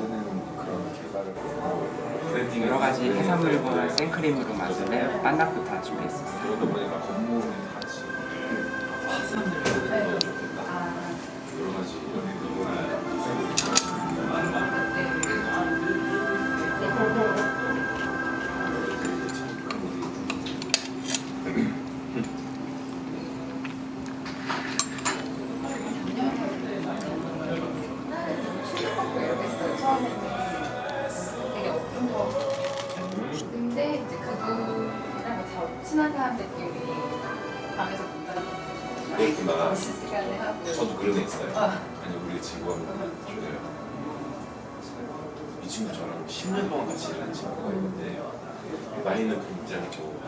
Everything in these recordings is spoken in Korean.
원래는 그런 개발을 여러 가지 해산물과 생크림으로 만드는 빤나코타 준비했습니다. 그러다 보니까 겉모음이 점심 시간에 하고 저도 그런 애 있어요 아. 아니 우리 직원 중에 이 친구 저랑 10년 동안 같이 일한 친구가 있는데 나이는 굉장히 좀근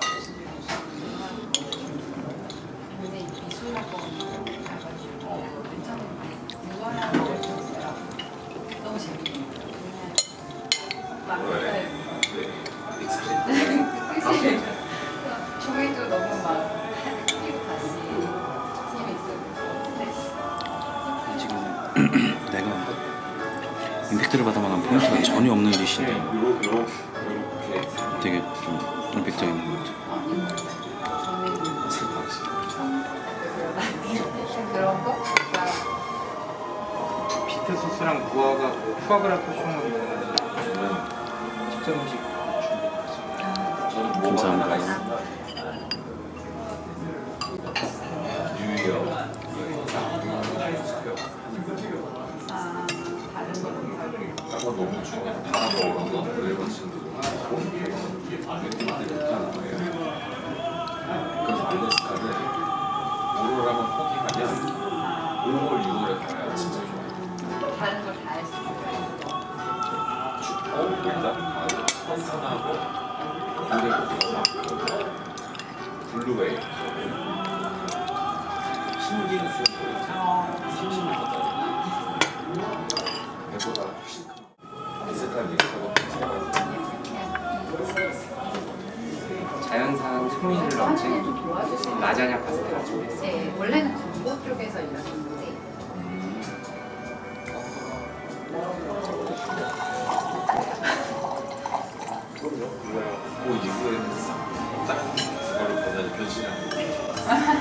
내가 임팩트를 받아만한 포인트가 전혀 없는 요렇게 되게 좀 임팩트가 있는 것 같아. 비트 소스랑 무화과 푸아그라 토종으로 있는 저는 특전 음식 감사합니다. 하나 다른 걸다 있어요. 춥고 일단 가을 선선하고 고래고기 블루웨이 흰긴 수프 30m짜 자연산 송이를 넣은 좀 도와주시면 라자냐 파스타 준비했습니다. 네, 원래는 광고 쪽에서 일하셨는데. 그럼요 그 이후에는 딱 그거를 보다 변신하고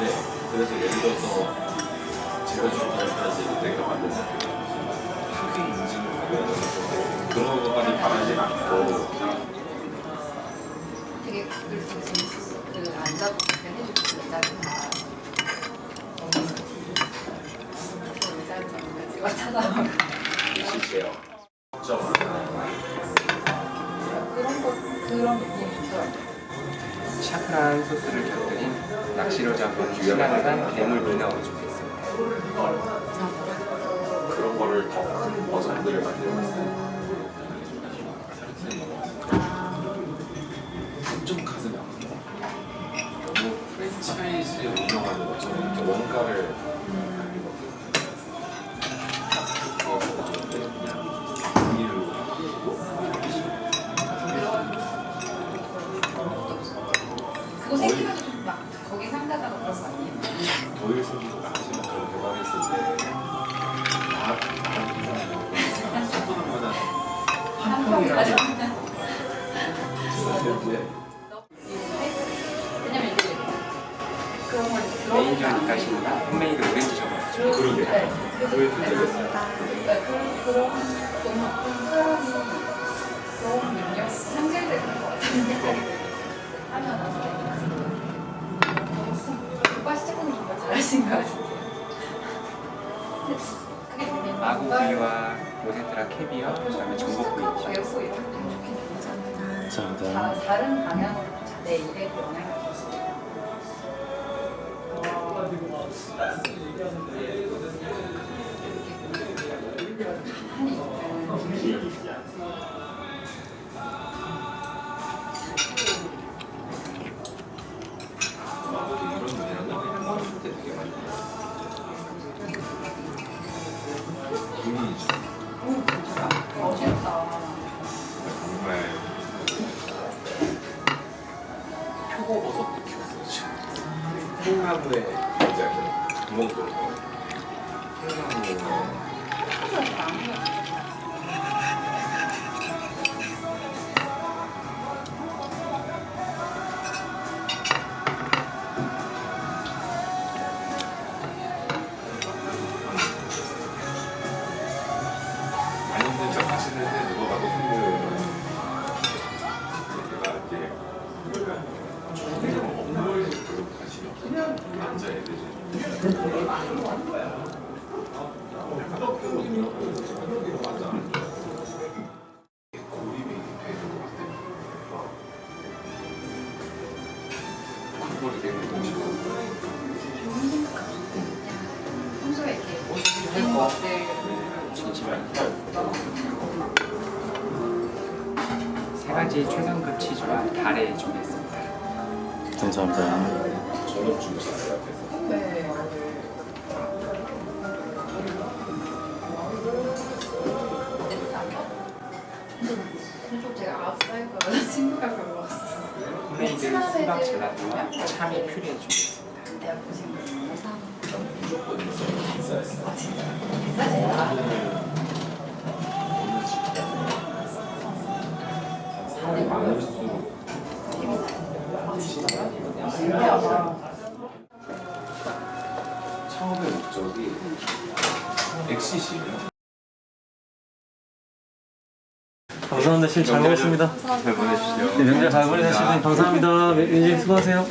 네 그래서 예를 들어서 제가 주는 발사지 내가 만든 크게 인증을 받아야 그런 것까지 바라지 않고 되게 되게 재밌었어. 그 앉아서 그냥 해주고 다그 잡는 제가 찾아봐. 실제요 점 그런 거 그런 느낌이 있더라고. 샤크란 소스를 곁들인 낚시로 잡은 신안산 괴물 미나오 준비했습니다. 그런 거를 더 큰 버전들을 만들었어요 좀 가슴이 아프다 너무 프랜차이즈 운영하는 것처럼 이렇게 원가를 그거 생기면서 좀막 거기 그런 거 아니에요? 도일 생기고 하지만 그걸 개발했을 때 나, 나한테 좀 소문만 한번 가져. 왜냐면 이게 그런 걸 메인 들어보면 주니까 신가 홈메이드 오렌지 저거 그러게. 네. 그래서 그걸 좀 되겠어요. 그러니까 그런 그런 너무 사람이 그런 능력 상실되는 것 같은 생각이 들어요. 하면 로제트라 캐비어 그다음에 전복 구이 좋긴 괜찮아요. 감사합니다. 다, 다른 방향으로 내 일에 영향 표고버섯도 키웠어 지금. 콩나물에 이제 그 구멍 나무 안 최상급 치즈와 달에 준비했습니다. 감사합니다. 전업 주무시는 앞에서. 아웃사이더 친구가 별로 없었어요. 홈메이드 수박 젤라또와 참이 퓨리 준비했습니다. 내가 보신 거 사람 무조건 있어요. 인사했어요. 아 진짜 비싸지 살이 많을수록 아 진짜요? 신기하다. 처음의 목적이 엑시시예요. 감사합니다. 실잘 먹었습니다. 감사합니다. 보내주시죠. 네, 명절 잘 보내셨습니다. 감사합니다. 민지 수고하세요.